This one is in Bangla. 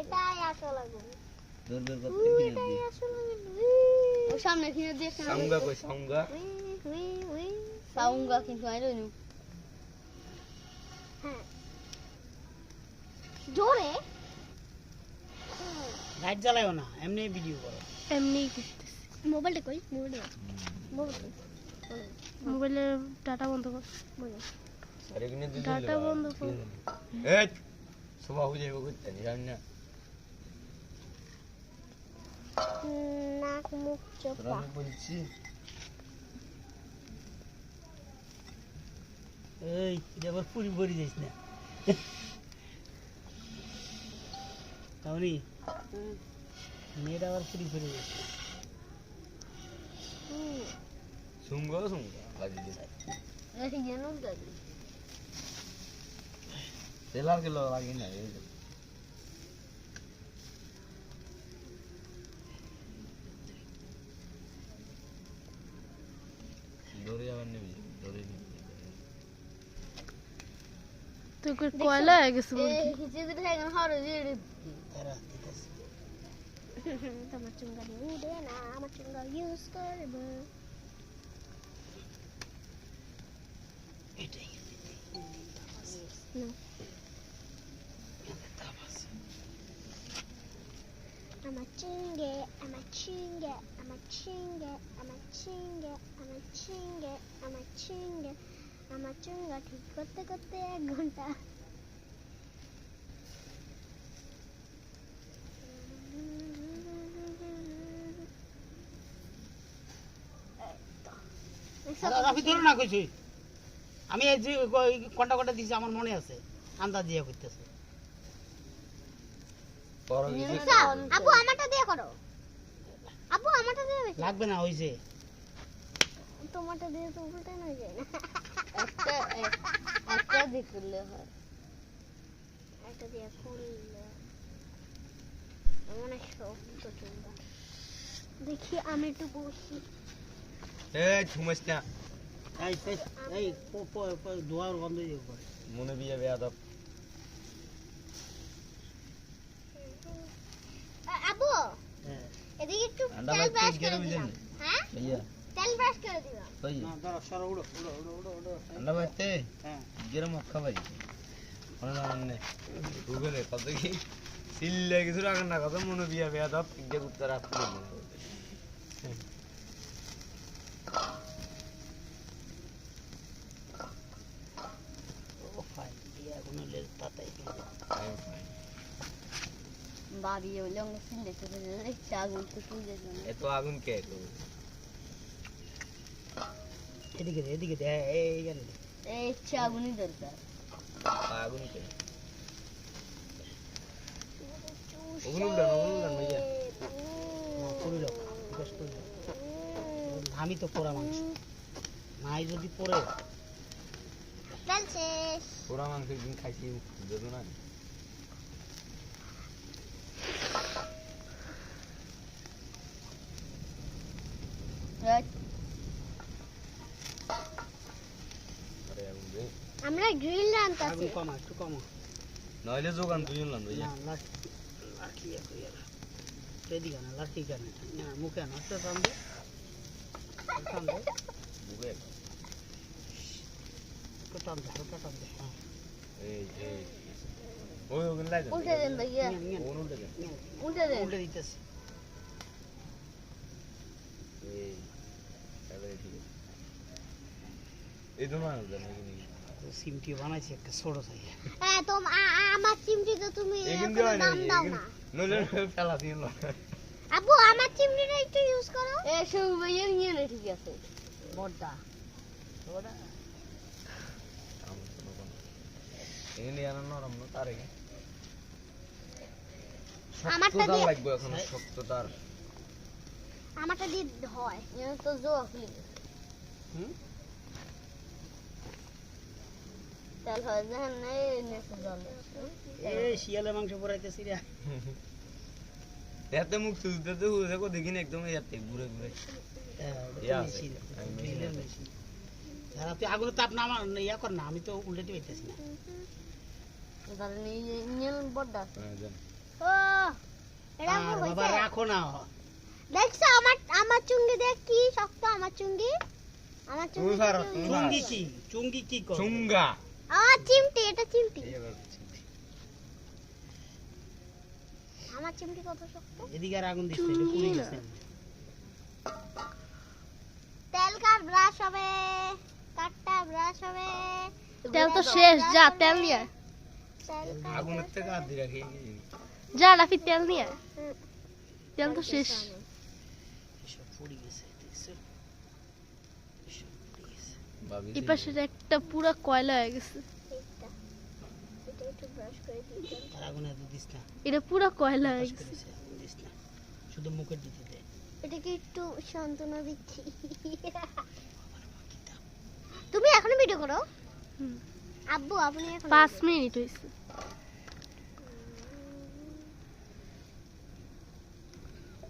এটাই আসল আগুন। করতে ও সামনে কিনে কই কিন্তু হ্যাঁ। জোরে? লাইট জ্বালাইও না এমনি ভিডিও করো। এমনি মোবাইলটা কই? মোবাইলটা মোবাইল মোবাইলের ডাটা বন্ধ কর। আরে ডাটা বন্ধ কর। এই সবা হয়ে যাবে করতে নি জানি না নাক মুখ তোরা চোপা আমি বলছি এই এটা আবার পুরি পরি যাইস না তাহলে মেয়েটা আবার পুরি পরি যাইস না সুঙ্গা সুঙ্গা বাজি দি এই জানো দাদি না এই যে। দৌড়ে যাবার নেবি দৌড়ে নিবি তোকে কয়লা হয়ে গেছে এই হিচে দিতে এখন হরে দিতেছে তোমার চুঙ্গা দিয়ে উঠে না আমার চুঙ্গা ইউজ করব এটাই আমার চুঙ্গে আমার চুঙ্গে আমার চুঙ্গে আমার চুঙ্গে আমার চুঙ্গে আমার চুঙ্গে আমার চুঙ্গা ঠিক করতে করতে এক ঘণ্টা রাফি ধরো না কইছি আমি এই যে কন্টা কন্টা দিছি আমার মনে আছে। আন্দাজ দিয়ে করতেছে। পর আপু আমারটা দিয়ে করো। আপু আমারটা দিয়ে লাগবে না হইছে তোমারটা দিয়ে তো উল্টাই হয়ে যায় না। একটা একটা দিয়ে করলে হয়। একটা দিয়ে করলে। অনেক শক্ত চুঙ্গা দেখি আমি একটু বসি। এই ঘুমাস না এই এই পরে। মনে বিয়ে বেয়াদব আ- আপু হ্যাঁ এদিকে একটু আন্ডা তেল ভাই ব্রাশ তেল করে গেলে দিলাম বুঝেন হ্যাঁ भैया তেল ব্রাশ করে দিলাম भैया না দাঁড়া সরো উড়ো উড়ো উড়ো উড়ো উড়ো अंडा भाजते হ্যাঁ গরম মক্কা ভাই মনে না মনে গুগলে কত কি সিল্লে কিছু রাখেন না কত মনে বিয়া বেয়াদব তিনটে উত্তর আসতে এত আগুন কে তো এদিকে দে এদিকে দে এই দরকার। আগুন কে? ওগুলো ওগুলো ভাইয়া। দাও দাও। আমি তো পোড়া মাংস। নাই যদি পড়ে। পোড়া মাংস একদিন খাইছি দেবো না রাইট আরে আগুন রে আমরা গ্রিল আগুন রান্তাছি কমা একটু কমা। নইলে যোগান তুই উল্লান ভাইয়া না লাঠি লাঠি একটু ইয়ে কর। এদিকে না লাঠি কেন না মুখে না তো টান দে বুকে একটু টান দে হালকা টান দে হ্যাঁ। এই এই। ওই ওগুলো উল্টে দেন ভাইয়া। উল্টে দেন। উল্টে দিতেছি এই এবারে ঠিক আছে এই তো মানুষ জানে কি সিমটি বানাইছি একটা ছোট সাইজ হ্যাঁ তো আ- আ- আমার চিমটি তো তুমি এগিন কোনো দেওয়া দাম দাও না। নইলে ফেলা দিন আপু আমার চিমটিটা একটু ইউজ করো। এ সব ভাইয়া নিয়ে নে ঠিক আছে। বড়টা। বড়টা এখানে নরম না তার আমারটা দিয়ে- লাগবে এখন শক্ত আমারটা দিয়ে হয়। তো খুলে হুম তেল হয় দেখেন এই নেছে জলে এই শিয়ালে মাংস পরাইতেছি রে এতে মুখ তুলতে তো দেখো দেখিনি একদম এতে ঘুরে ঘুরে। ইয়া আমি তুই আগুনে তাপ নামা ইয়া কর না আমি তো উল্টে না। বড় হ্যাঁ, আমার বাবা রাখো না। দেখছ আমার আমার চুঙ্গি দেখ কি শক্ত আমার চুঙ্গি? আমার চুঙ্গি কি- চুঙ্গি? কি? চুঙ্গি কি চুঙ্গা। আমার চিমটি এটা চিমটি। এই আবার চিমটি। আমার চিমটি কত শক্ত? এদিকে আর আগুন দিচ্ছে এটা পুড়ে গেছে। তেল কার ব্রাশ হবে? কাটটা ব্রাশ হবে? তেল তো শেষ যা তেল নিয়ে। আয়। তেল কার আগুনের থেকে হাত দিয়ে রাখি যা। রাফি তেল নিয়ে। তেল তো শেষ। পুড়ে গেছে দেখছ এসব পুড়ে গেছে ভাবি এই পাশে একটা পুরো কয়লা হয়ে গেছে। এটা একটু ব্রাশ করে দিই তেল। আর আগুন এত দিস না। এটা পুরো কয়লা হয়ে গেছে। শুধু মুখের দিতে দে। এটাকে একটু সান্ত্বনা দিচ্ছি। তুমি এখনও ভিডিও করো? আব্বু আপনি এখন পাঁচ মিনিট হয়েছে।